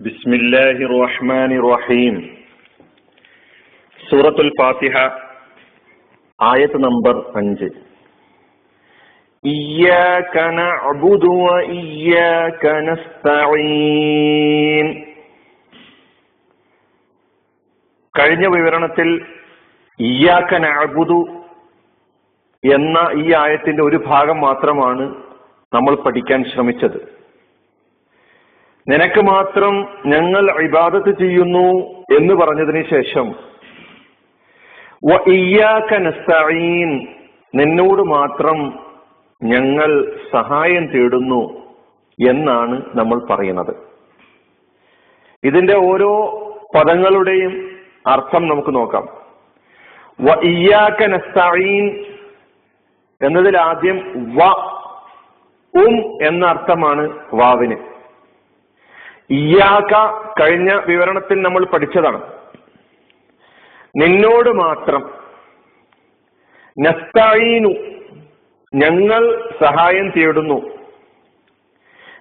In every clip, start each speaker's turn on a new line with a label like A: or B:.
A: بسم الله الرحمن الرحيم സൂറത്തുൽ ഫാത്തിഹ ആയത്ത് നമ്പർ അഞ്ച് إياك نعبد وإياك نستعين കഴിഞ്ഞ വിവരണത്തിൽ ഇയ്യാക്ക നഅബുദു എന്ന ഈ ആയത്തിന്റെ ഒരു ഭാഗം മാത്രമാണ് നമ്മൾ പഠിക്കാൻ ശ്രമിച്ചത് നിനക്ക് മാത്രം ഞങ്ങൾ ഇബാദത്ത് ചെയ്യുന്നു എന്ന് പറഞ്ഞതിന് ശേഷം നിന്നോട് മാത്രം ഞങ്ങൾ സഹായം തേടുന്നു എന്നാണ് നമ്മൾ പറയുന്നത്. ഇതിന്റെ ഓരോ പദങ്ങളുടെയും അർത്ഥം നമുക്ക് നോക്കാം. വ ഇയാക്ക നസ്തീൻ എന്നതിൽ ആദ്യം വ ഉം എന്ന അർത്ഥമാണ് വാവിന്. ഇയാക കഴിഞ്ഞ വിവരണത്തിൽ നമ്മൾ പഠിച്ചതാണ്. നിന്നോട് മാത്രം നസ്തായിനു ഞങ്ങൾ സഹായം തേടുന്നു.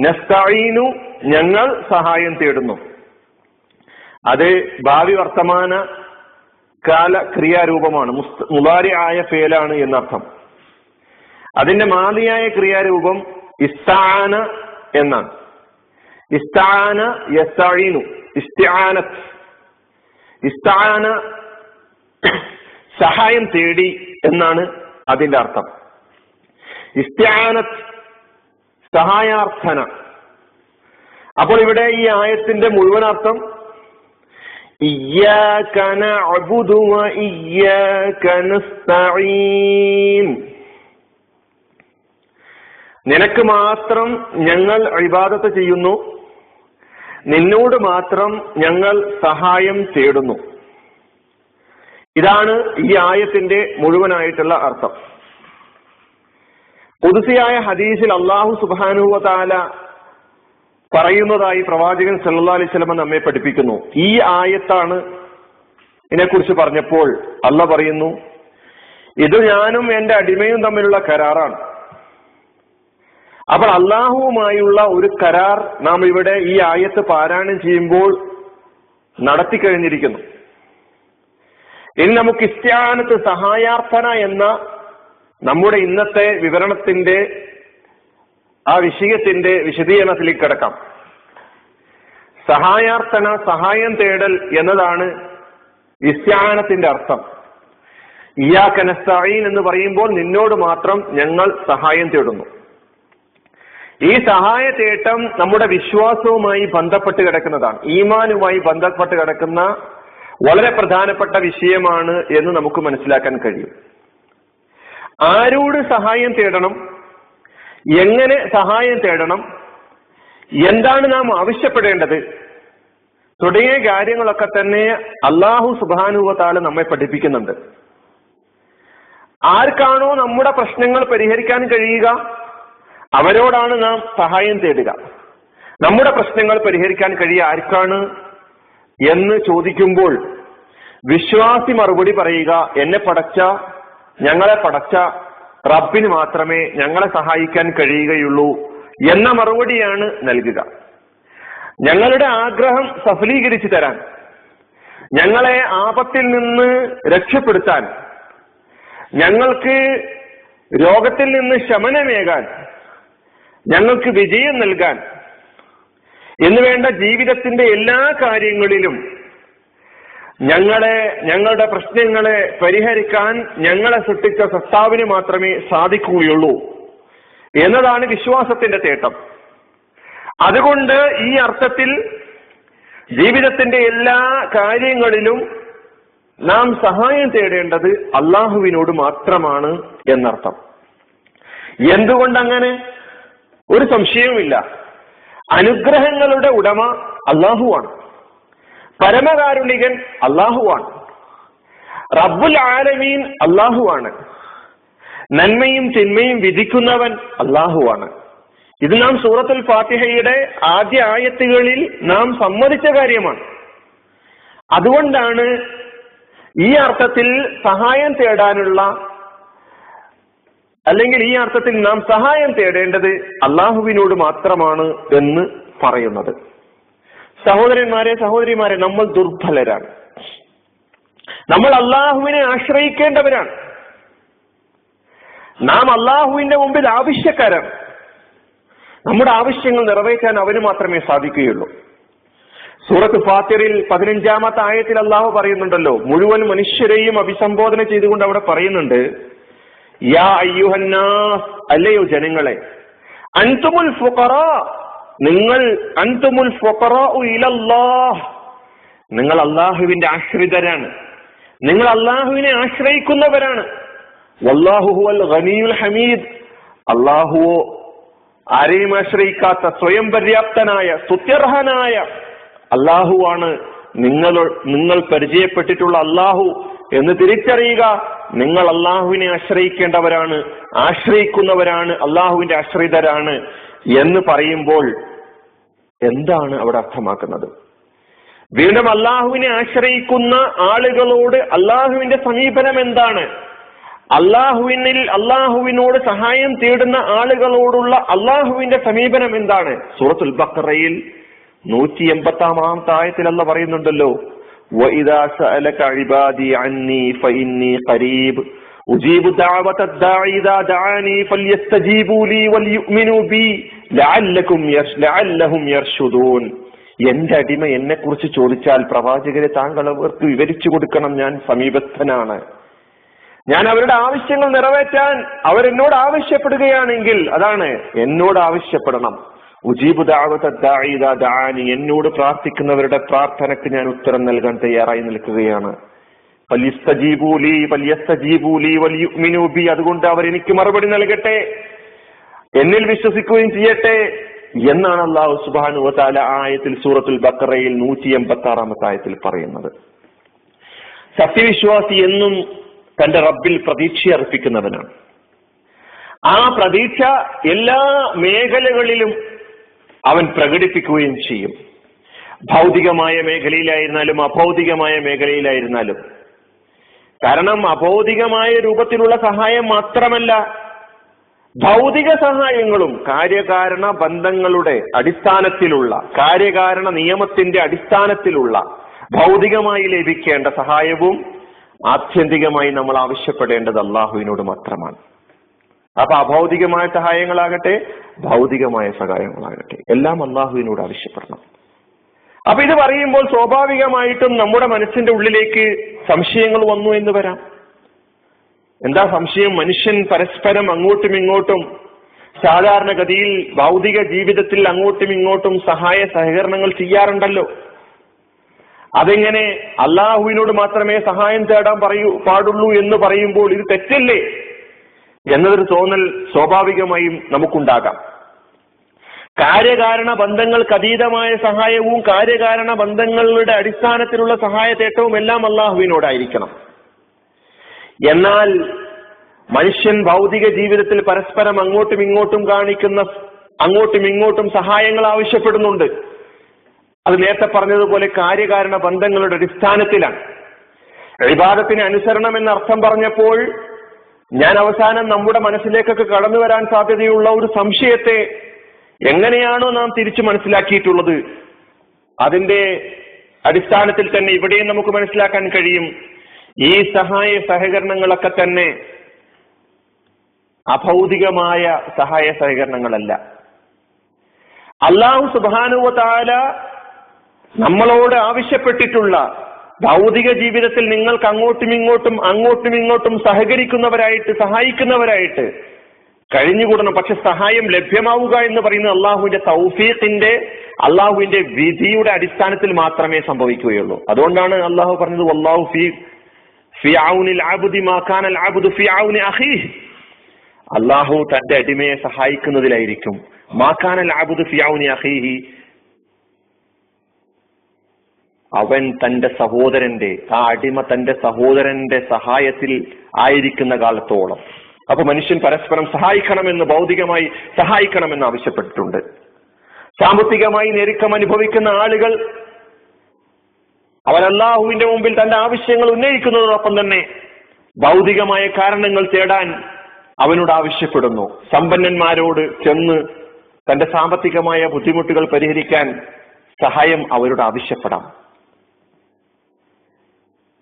A: നസ്തായിനു ഞങ്ങൾ സഹായം തേടുന്നു. അത് ഭാവി വർത്തമാന കാല ക്രിയാരൂപമാണ്. മുതാരി ആയ ഫേലാണ് എന്നർത്ഥം. അതിന്റെ മാതിയായ ക്രിയാരൂപം ഇസ്താന എന്നാണ്. സഹായം തേടി എന്നാണ് അതിന്റെ അർത്ഥം. ഇസ്തിആനത്ത് സഹായാർത്ഥന. അപ്പോൾ ഇവിടെ ഈ ആയത്തിന്റെ മുഴുവൻ അർത്ഥം നിനക്ക് മാത്രം ഞങ്ങൾ ഇബാദത്ത് ചെയ്യുന്നു നിന്നോട് മാത്രം ഞങ്ങൾ സഹായം തേടുന്നു. ഇതാണ് ഈ ആയത്തിന്റെ മുഴുവനായിട്ടുള്ള അർത്ഥം. പുതുസിയായ ഹദീസിൽ അള്ളാഹു സുബാനുവ പറയുന്നതായി പ്രവാചകൻ സല്ലാ അലൈഹി സ്വലമ നമ്മെ പഠിപ്പിക്കുന്നു. ഈ ആയത്താണ് ഇതിനെക്കുറിച്ച് പറഞ്ഞപ്പോൾ അല്ല പറയുന്നു ഇത് ഞാനും എന്റെ അടിമയും തമ്മിലുള്ള കരാറാണ്. അപ്പോൾ അള്ളാഹുവുമായുള്ള ഒരു കരാർ നാം ഇവിടെ ഈ ആയത്ത് പാരായണം ചെയ്യുമ്പോൾ നടത്തി കഴിഞ്ഞിരിക്കുന്നു. ഇനി നമുക്ക് ഇസ്ത്യാനത്ത് സഹായാർത്ഥന എന്ന നമ്മുടെ ഇന്നത്തെ വിവരണത്തിന്റെ ആ വിഷയത്തിന്റെ വിശദീകരണത്തിലേക്ക് കിടക്കാം. സഹായാർത്ഥന സഹായം തേടൽ എന്നതാണ് ഇസ്ത്യാനത്തിന്റെ അർത്ഥം. ഇയാ ഇയാക്കനസ്തീൻ എന്ന് പറയുമ്പോൾ നിന്നോട് മാത്രം ഞങ്ങൾ സഹായം തേടുന്നു. ഈ സഹായ തേട്ടം നമ്മുടെ വിശ്വാസവുമായി ബന്ധപ്പെട്ട് കിടക്കുന്നതാണ്. ഈമാനുമായി ബന്ധപ്പെട്ട് കിടക്കുന്ന വളരെ പ്രധാനപ്പെട്ട വിഷയമാണ് എന്ന് നമുക്ക് മനസ്സിലാക്കാൻ കഴിയും. ആരോട് സഹായം തേടണം? എങ്ങനെ സഹായം തേടണം? എന്താണ് നാം ആവശ്യപ്പെടേണ്ടത്? തുടങ്ങിയ കാര്യങ്ങളൊക്കെ തന്നെ അള്ളാഹു സുബാനുവത്താൽ നമ്മെ പഠിപ്പിക്കുന്നുണ്ട്. ആർക്കാണോ നമ്മുടെ പ്രശ്നങ്ങൾ പരിഹരിക്കാൻ കഴിയുക? അവരോടാണ് നാം സഹായം തേടുക. നമ്മുടെ പ്രശ്നങ്ങൾ പരിഹരിക്കാൻ കഴിയ ആർക്കാണ് എന്ന് ചോദിക്കുമ്പോൾ വിശ്വാസി മറുപടി പറയുക എന്നെ പടച്ച ഞങ്ങളെ പടച്ച റബ്ബിന് മാത്രമേ ഞങ്ങളെ സഹായിക്കാൻ കഴിയുകയുള്ളൂ എന്ന മറുപടിയാണ് നൽകുക. ഞങ്ങളുടെ ആഗ്രഹം സഫലീകരിച്ചു തരാൻ ഞങ്ങളെ ആപത്തിൽ നിന്ന് രക്ഷപ്പെടുത്താൻ ഞങ്ങൾക്ക് രോഗത്തിൽ നിന്ന് ശമനമേകാൻ ഞങ്ങൾക്ക് വിജയം നൽകാൻ. എന്ന് വേണ്ട ജീവിതത്തിന്റെ എല്ലാ കാര്യങ്ങളിലും ഞങ്ങളെ ഞങ്ങളുടെ പ്രശ്നങ്ങളെ പരിഹരിക്കാൻ ഞങ്ങളെ സൃഷ്ടിച്ച സത്താവിന് മാത്രമേ സാധിക്കുകയുള്ളൂ എന്നതാണ് വിശ്വാസത്തിന്റെ തേട്ടം. അതുകൊണ്ട് ഈ അർത്ഥത്തിൽ ജീവിതത്തിന്റെ എല്ലാ കാര്യങ്ങളിലും നാം സഹായം തേടേണ്ടത് അള്ളാഹുവിനോട് മാത്രമാണ് എന്നർത്ഥം. എന്തുകൊണ്ടങ്ങനെ? ഒരു സംശയവുമില്ല. അനുഗ്രഹങ്ങളുടെ ഉടമ അള്ളാഹുവാണ് പരമകാരുണികൻ അള്ളാഹുവാണ് റബ്ബുൽ ആലമീൻ അള്ളാഹുവാണ് നന്മയും തിന്മയും വിധിക്കുന്നവൻ അള്ളാഹുവാണ് ഇത് നാം സൂറത്തുൽ ഫാത്തിഹയുടെ ആദ്യ ആയത്തുകളിൽ നാം സമ്മതിച്ച കാര്യമാണ്. അതുകൊണ്ടാണ് ഈ അർത്ഥത്തിൽ സഹായം തേടാനുള്ള അല്ലെങ്കിൽ ഈ അർത്ഥത്തിൽ നാം സഹായം തേടേണ്ടത് അള്ളാഹുവിനോട് മാത്രമാണ് എന്ന് പറയുന്നത്. സഹോദരന്മാരെ സഹോദരിമാരെ നമ്മൾ ദുർബലരാണ്. നമ്മൾ അള്ളാഹുവിനെ ആശ്രയിക്കേണ്ടവരാണ്. നാം അള്ളാഹുവിന്റെ മുമ്പിൽ ആവശ്യക്കാരാണ്. നമ്മുടെ ആവശ്യങ്ങൾ നിറവേറ്റാൻ അവന് മാത്രമേ സാധിക്കുകയുള്ളൂ. സൂറത്ത് ഫാത്തിറിൽ പതിനഞ്ചാമത്തെ ആയത്തിൽ അള്ളാഹു പറയുന്നുണ്ടല്ലോ മുഴുവൻ മനുഷ്യരെയും അഭിസംബോധന ചെയ്തുകൊണ്ട് അവിടെ പറയുന്നുണ്ട് അല്ലയോ ജനങ്ങളെ. അൻതുമുൽ ഫുഖറ നിങ്ങൾ അൻതുമുൽ ഫുഖറ നിങ്ങൾ അള്ളാഹുവിന്റെ ആശ്രിതരാണ്. നിങ്ങൾ അള്ളാഹുവിനെ ആശ്രയിക്കുന്നവരാണ്. വല്ലാഹു ഹുവൽ ഗനിയുൽ ഹമീദ്. അള്ളാഹുവോ ആരെയും ആശ്രയിക്കാത്ത സ്വയം പര്യാപ്തനായ സ്തുത്യർഹനായ അള്ളാഹുവാണ് നിങ്ങൾ നിങ്ങൾ പരിചയപ്പെട്ടിട്ടുള്ള അള്ളാഹു എന്ന് തിരിച്ചറിയുക. നിങ്ങൾ അള്ളാഹുവിനെ ആശ്രയിക്കേണ്ടവരാണ് ആശ്രയിക്കുന്നവരാണ് അള്ളാഹുവിന്റെ ആശ്രിതരാണ് എന്ന് പറയുമ്പോൾ എന്താണ് അവിടെ അർത്ഥമാക്കുന്നത്? വീണ്ടും അള്ളാഹുവിനെ ആശ്രയിക്കുന്ന ആളുകളോട് അള്ളാഹുവിന്റെ സമീപനം എന്താണ്? അള്ളാഹുവിനിൽ അള്ളാഹുവിനോട് സഹായം തേടുന്ന ആളുകളോടുള്ള അള്ളാഹുവിന്റെ സമീപനം എന്താണ്? സൂറത്തുൽ ബക്കറയിൽ നൂറ്റി എൺപത്താമാം ആയത്തിൽ അല്ല പറയുന്നുണ്ടല്ലോ وَإِذَا سَأَلَكَ عِبَادِي عَنِّي فَإِنِّي قَرِيبٌ أُجِيبُ دَعْوَةَ الدَّاعِ إِذَا دَعَانِي فَلْيَسْتَجِيبُوا لِي وَلْيُؤْمِنُوا بِي لَعَلَّكُمْ يَرْشُ لَعَلَّهُمْ يَرْشُدُونَ എന്റെ അടിമ എന്നെ കുറിച്ച് ചോദിച്ചാൽ പ്രവാചകരെ താങ്കൾ അവർക്ക് വിവരിച്ചു കൊടുക്കണം ഞാൻ സമീപസ്ഥനാണ് ഞാൻ അവരുടെ ആവശ്യങ്ങൾ നിറവേറ്റാൻ അവരെന്നോട് ആവശ്യപ്പെടുകയാണെങ്കിൽ അതാണ് എന്നോട് ആവശ്യപ്പെടണം ഉജീബ് ദാനി എന്നോട് പ്രാർത്ഥിക്കുന്നവരുടെ പ്രാർത്ഥനയ്ക്ക് ഞാൻ ഉത്തരം നൽകാൻ തയ്യാറായി നിൽക്കുകയാണ്. അതുകൊണ്ട് അവർ എനിക്ക് മറുപടി നൽകട്ടെ എന്നിൽ വിശ്വസിക്കുകയും ചെയ്യട്ടെ എന്നാണ് അള്ളാഹു സുബാനു വതാല ആയത്തിൽ സൂറത്തുൽ ബക്കറയിൽ നൂറ്റി എൺപത്തി ആറാമത്തെ ആയത്തിൽ പറയുന്നത്. സത്യവിശ്വാസി എന്നും തന്റെ റബ്ബിൽ പ്രതീക്ഷ അർപ്പിക്കുന്നവനാണ്. ആ പ്രതീക്ഷ എല്ലാ മേഖലകളിലും അവൻ പ്രകടിപ്പിക്കുകയും ചെയ്യും. ഭൗതികമായ മേഖലയിലായിരുന്നാലും അഭൗതികമായ മേഖലയിലായിരുന്നാലും. കാരണം അഭൗതികമായ രൂപത്തിലുള്ള സഹായം മാത്രമല്ല ഭൗതിക സഹായങ്ങളും കാര്യകാരണ ബന്ധങ്ങളുടെ അടിസ്ഥാനത്തിലുള്ള കാര്യകാരണ നിയമത്തിന്റെ അടിസ്ഥാനത്തിലുള്ള ഭൗതികമായി ലഭിക്കേണ്ട സഹായവും ആത്യന്തികമായി നമ്മൾ ആവശ്യപ്പെടേണ്ടത് അള്ളാഹുവിനോട് മാത്രമാണ്. അപ്പൊ അഭൗതികമായ സഹായങ്ങളാകട്ടെ ഭൗതികമായ സഹായങ്ങളാകട്ടെ. എല്ലാം അള്ളാഹുവിനോട് ആവശ്യപ്പെടണം. അപ്പൊ ഇത് പറയുമ്പോൾ സ്വാഭാവികമായിട്ടും നമ്മുടെ മനസ്സിന്റെ ഉള്ളിലേക്ക് സംശയങ്ങൾ വന്നു എന്ന് വരാം. എന്താ സംശയം? മനുഷ്യൻ പരസ്പരം അങ്ങോട്ടും ഇങ്ങോട്ടും സാധാരണഗതിയിൽ ഭൗതിക ജീവിതത്തിൽ അങ്ങോട്ടും ഇങ്ങോട്ടും സഹായ സഹകരണങ്ങൾ ചെയ്യാറുണ്ടല്ലോ. അതെങ്ങനെ അള്ളാഹുവിനോട് മാത്രമേ സഹായം തേടാൻ പറയൂ പാടുള്ളൂ എന്ന് പറയുമ്പോൾ ഇത് തെറ്റല്ലേ? എന്നതൊരു തോന്നൽ സ്വാഭാവികമായും നമുക്കുണ്ടാകാം. കാര്യകാരണ ബന്ധങ്ങൾക്ക് അതീതമായ സഹായവും കാര്യകാരണ ബന്ധങ്ങളുടെ അടിസ്ഥാനത്തിലുള്ള സഹായ തേട്ടവും എല്ലാം അള്ളാഹുവിനോടായിരിക്കണം. എന്നാൽ മനുഷ്യൻ ഭൗതിക ജീവിതത്തിൽ പരസ്പരം അങ്ങോട്ടും ഇങ്ങോട്ടും കാണിക്കുന്ന അങ്ങോട്ടും ഇങ്ങോട്ടും സഹായങ്ങൾ ആവശ്യപ്പെടുന്നുണ്ട്. അത് നേരത്തെ പറഞ്ഞതുപോലെ കാര്യകാരണ ബന്ധങ്ങളുടെ അടിസ്ഥാനത്തിലാണ്. വിവാദത്തിന് അനുസരണം എന്ന അർത്ഥം പറഞ്ഞപ്പോൾ ഞാൻ അവസാനം നമ്മുടെ മനസ്സിലേക്കൊക്കെ കടന്നു വരാൻ സാധ്യതയുള്ള ഒരു സംശയത്തെ എങ്ങനെയാണോ നാം തിരിച്ചു മനസ്സിലാക്കിയിട്ടുള്ളത്? അതിന്റെ അടിസ്ഥാനത്തിൽ തന്നെ ഇവിടെയും നമുക്ക് മനസ്സിലാക്കാൻ കഴിയും. ഈ സഹായ സഹകരണങ്ങളൊക്കെ തന്നെ അഭൗതികമായ സഹായ സഹകരണങ്ങളല്ല. അള്ളാഹു സുബാനുവ താല നമ്മളോട് ആവശ്യപ്പെട്ടിട്ടുള്ള ഭൗതിക ജീവിതത്തിൽ നിങ്ങൾക്ക് അങ്ങോട്ടും ഇങ്ങോട്ടും അങ്ങോട്ടും ഇങ്ങോട്ടും സഹകരിക്കുന്നവരായിട്ട് സഹായിക്കുന്നവരായിട്ട് കഴിഞ്ഞുകൂടണം. പക്ഷെ സഹായം ലഭ്യമാവുക എന്ന് പറയുന്നത് അള്ളാഹുവിന്റെ തൗഫീഖിന്റെ അള്ളാഹുവിന്റെ വിധിയുടെ അടിസ്ഥാനത്തിൽ മാത്രമേ സംഭവിക്കുകയുള്ളൂ. അതുകൊണ്ടാണ് അള്ളാഹു പറഞ്ഞത് അള്ളാഹു അള്ളാഹു തന്റെ അടിമയെ സഹായിക്കുന്നതിലായിരിക്കും. മാക്കാനൽ ആബുദു ഫിയാവുനി അഹീഹി അവൻ തന്റെ സഹോദരന്റെ ആ അടിമ തന്റെ സഹോദരന്റെ സഹായത്തിൽ ആയിരിക്കുന്ന കാലത്തോളം. അപ്പൊ മനുഷ്യൻ പരസ്പരം സഹായിക്കണമെന്ന് ഭൗതികമായി സഹായിക്കണമെന്ന് ആവശ്യപ്പെട്ടിട്ടുണ്ട്. സാമ്പത്തികമായി ഞെരുക്കം അനുഭവിക്കുന്ന ആളുകൾ അവൻ അള്ളാഹുവിന്റെ മുമ്പിൽ തന്റെ ആവശ്യങ്ങൾ ഉന്നയിക്കുന്നതോടൊപ്പം തന്നെ ഭൗതികമായ കാരണങ്ങൾ തേടാൻ അവനോട് ആവശ്യപ്പെടുന്നു. സമ്പന്നന്മാരോട് ചെന്ന് തന്റെ സാമ്പത്തികമായ ബുദ്ധിമുട്ടുകൾ പരിഹരിക്കാൻ സഹായം അവരോട് ആവശ്യപ്പെടാം.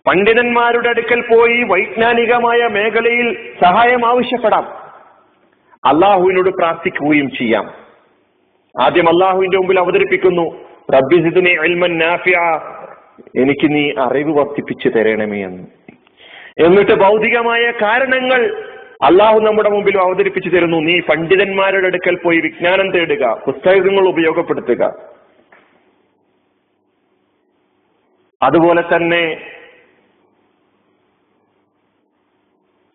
A: പണ്ഡിതന്മാരുടെ അടുക്കൽ പോയി വൈജ്ഞാനികമായ മേഖലയിൽ സഹായം ആവശ്യപ്പെടാം. അള്ളാഹുവിനോട് പ്രാർത്ഥിക്കുകയും ചെയ്യാം. ആദ്യം അള്ളാഹുവിന്റെ മുമ്പിൽ അവതരിപ്പിക്കുന്നു. എനിക്ക് നീ അറിവ് വർദ്ധിപ്പിച്ചു തരണമേ എന്ന്. എന്നിട്ട് ഭൗതികമായ കാരണങ്ങൾ അള്ളാഹു നമ്മുടെ മുമ്പിൽ അവതരിപ്പിച്ചു തരുന്നു. നീ പണ്ഡിതന്മാരുടെ അടുക്കൽ പോയി വിജ്ഞാനം തേടുക പുസ്തകങ്ങൾ ഉപയോഗപ്പെടുത്തുക. അതുപോലെ തന്നെ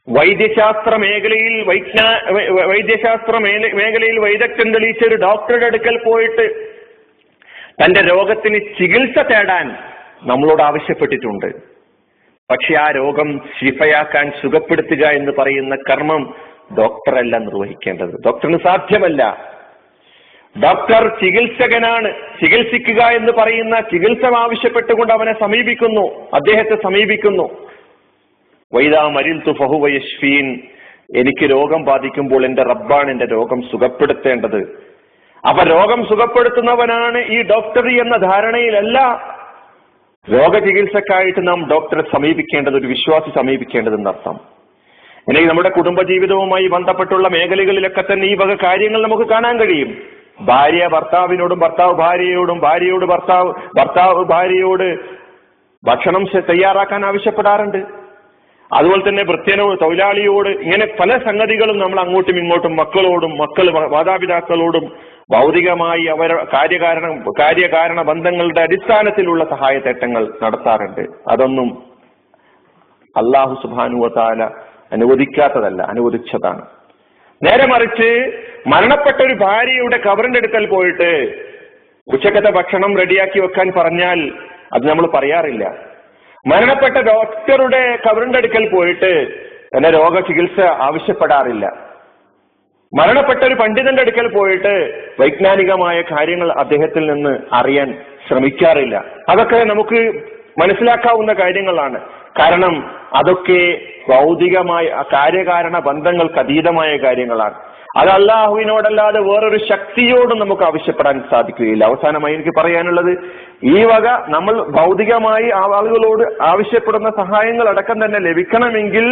A: വൈദ്യശാസ്ത്ര മേഖലയിൽ വൈജ്ഞാ വൈദ്യശാസ്ത്ര മേഖലയിൽ വൈദഗ്ധ്യം തെളിയിച്ച ഒരു ഡോക്ടറുടെ അടുക്കൽ പോയിട്ട് തന്റെ രോഗത്തിന് ചികിത്സ തേടാൻ നമ്മളോട് ആവശ്യപ്പെട്ടിട്ടുണ്ട്. പക്ഷെ ആ രോഗം ശിഫയാക്കാൻ സുഖപ്പെടുത്തുക എന്ന് പറയുന്ന കർമ്മം ഡോക്ടറല്ല നിർവഹിക്കേണ്ടത്. ഡോക്ടറിന് സാധ്യമല്ല. ഡോക്ടർ ചികിത്സകനാണ്. ചികിത്സിക്കുക എന്ന് പറയുന്ന ചികിത്സ ആവശ്യപ്പെട്ടുകൊണ്ട് അവനെ സമീപിക്കുന്നു. അദ്ദേഹത്തെ സമീപിക്കുന്നു. വൈദാ മരിൽ ഫഹുവ വയഷ്ഫീൻ എനിക്ക് രോഗം ബാധിക്കുമ്പോൾ എന്റെ റബ്ബാണ് എന്റെ രോഗം സുഖപ്പെടുത്തേണ്ടത്. അപ്പൊ രോഗം സുഖപ്പെടുത്തുന്നവനാണ് ഈ ഡോക്ടർ എന്ന ധാരണയിലല്ല. രോഗചികിത്സക്കായിട്ട് നാം ഡോക്ടറെ സമീപിക്കേണ്ടത് ഒരു വിശ്വാസി സമീപിക്കേണ്ടതെന്ന് അർത്ഥം. അല്ലെങ്കിൽ നമ്മുടെ കുടുംബജീവിതവുമായി ബന്ധപ്പെട്ടുള്ള മേഖലകളിലൊക്കെ തന്നെ ഈ വക കാര്യങ്ങൾ നമുക്ക് കാണാൻ കഴിയും. ഭാര്യ ഭർത്താവിനോടും ഭർത്താവ് ഭാര്യയോടും ഭാര്യയോട് ഭർത്താവ് ഭർത്താവ് ഭാര്യയോട് ഭക്ഷണം തയ്യാറാക്കാൻ ആവശ്യപ്പെടാറുണ്ട്. അതുപോലെ തന്നെ വൃത്യനോട് തൊഴിലാളിയോട് ഇങ്ങനെ പല സംഗതികളും നമ്മൾ അങ്ങോട്ടും ഇങ്ങോട്ടും മക്കളോടും മക്കൾ മാതാപിതാക്കളോടും ഭൗതികമായി അവർ കാര്യകാരണ കാര്യകാരണ ബന്ധങ്ങളുടെ അടിസ്ഥാനത്തിലുള്ള സഹായത്തേട്ടങ്ങൾ നടത്താറുണ്ട്. അതൊന്നും അള്ളാഹു സുബാനുവതാല അനുവദിക്കാത്തതല്ല അനുവദിച്ചതാണ്. നേരെ മറിച്ച് മരണപ്പെട്ട ഒരു ഭാര്യയുടെ കവറിന്റെ അടുക്കൽ പോയിട്ട് ഉച്ചക്കത്തെ ഭക്ഷണം റെഡിയാക്കി വെക്കാൻ പറഞ്ഞാൽ അത് നമ്മൾ പറയാറില്ല. മരണപ്പെട്ട ഡോക്ടറുടെ കബറിന്റെ അടുക്കൽ പോയിട്ട് എന്നെ രോഗ ചികിത്സ ആവശ്യപ്പെടാറില്ല. മരണപ്പെട്ട ഒരു പണ്ഡിതന്റെ അടുക്കൽ പോയിട്ട് വൈജ്ഞാനികമായ കാര്യങ്ങൾ അദ്ദേഹത്തിൽ നിന്ന് അറിയാൻ ശ്രമിക്കാറില്ല. അതൊക്കെ നമുക്ക് മനസ്സിലാക്കാവുന്ന കാര്യങ്ങളാണ്. കാരണം അതൊക്കെ ഭൗതികമായ കാര്യകാരണ ബന്ധങ്ങൾക്ക് അതീതമായ കാര്യങ്ങളാണ്. അത് അള്ളാഹുവിനോടല്ലാതെ വേറൊരു ശക്തിയോടും നമുക്ക് ആവശ്യപ്പെടാൻ സാധിക്കുകയില്ല. അവസാനമായി എനിക്ക് പറയാനുള്ളത് ഈ വക നമ്മൾ ഭൗതികമായി ആളുകളോട് ആവശ്യപ്പെടുന്ന സഹായങ്ങൾ അടക്കം തന്നെ ലഭിക്കണമെങ്കിൽ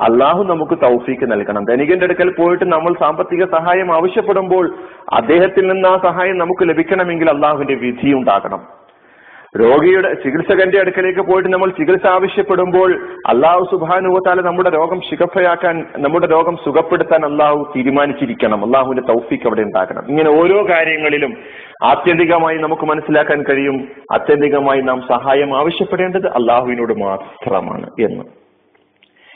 A: അള്ളാഹു നമുക്ക് തൗഫീക്ക് നൽകണം. ധനികന്റെ അടുക്കൽ പോയിട്ട് നമ്മൾ സാമ്പത്തിക സഹായം ആവശ്യപ്പെടുമ്പോൾ അദ്ദേഹത്തിൽ നിന്ന് ആ സഹായം നമുക്ക് ലഭിക്കണമെങ്കിൽ അള്ളാഹുവിന്റെ വിധി ഉണ്ടാകണം. രോഗിയുടെ ചികിത്സകന്റെ അടുക്കലേക്ക് പോയിട്ട് നമ്മൾ ചികിത്സ ആവശ്യപ്പെടുമ്പോൾ അള്ളാഹു സുബാനുവത്താല നമ്മുടെ രോഗം ശിഖഫയാക്കാൻ നമ്മുടെ രോഗം സുഖപ്പെടുത്താൻ അള്ളാഹു തീരുമാനിച്ചിരിക്കണം. അള്ളാഹുവിന്റെ തൗഫീക്ക് അവിടെ ഉണ്ടാക്കണം. ഇങ്ങനെ ഓരോ കാര്യങ്ങളിലും ആത്യന്തികമായി നമുക്ക് മനസ്സിലാക്കാൻ കഴിയും. ആത്യന്തികമായി നാം സഹായം ആവശ്യപ്പെടേണ്ടത് അള്ളാഹുവിനോട് മാത്രമാണ് എന്ന്.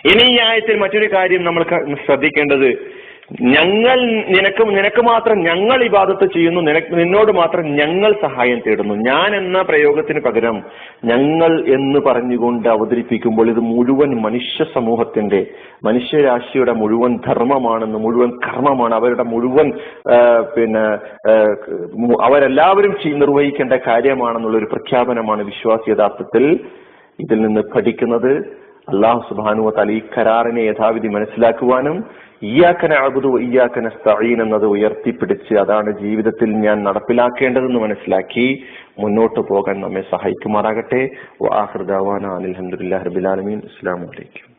A: ഇനി ഈ ആയത്തിൽ മറ്റൊരു കാര്യം നമ്മൾ ശ്രദ്ധിക്കേണ്ടത് ഞങ്ങൾ നിനക്ക് നിനക്ക് മാത്രം ഞങ്ങൾ ഇബാദത്ത് ചെയ്യുന്നു. നിനക്ക് നിന്നോട് മാത്രം ഞങ്ങൾ സഹായം തേടുന്നു. ഞാൻ എന്ന പ്രയോഗത്തിന് പകരം ഞങ്ങൾ എന്ന് പറഞ്ഞുകൊണ്ട് അവതരിപ്പിക്കുമ്പോൾ ഇത് മുഴുവൻ മനുഷ്യ സമൂഹത്തിന്റെ മനുഷ്യരാശിയുടെ മുഴുവൻ ധർമ്മമാണെന്ന് മുഴുവൻ കർമ്മമാണ് അവരുടെ മുഴുവൻ പിന്നെ അവരെല്ലാവരും നിർവഹിക്കേണ്ട കാര്യമാണെന്നുള്ള ഒരു പ്രഖ്യാപനമാണ് വിശ്വാസി യഥാർത്ഥത്തിൽ ഇതിൽ നിന്ന് പഠിക്കുന്നത്. അള്ളാഹു സുബാനുവ തല ഈ കരാറിനെ യഥാവിധി മനസ്സിലാക്കുവാനും ഇയാക്കന അബുദു ഇയാക്കന സ്തഈൻ എന്നത് ഉയർത്തിപ്പിടിച്ച് അതാണ് ജീവിതത്തിൽ ഞാൻ നടപ്പിലാക്കേണ്ടതെന്ന് മനസ്സിലാക്കി മുന്നോട്ട് പോകാൻ നമ്മെ സഹായിക്കുമാറാകട്ടെ. വാഹൃദാവാന അനിൽഹമുല്ലാ റബിലാലമീൻ അസ്സാം വലൈക്കും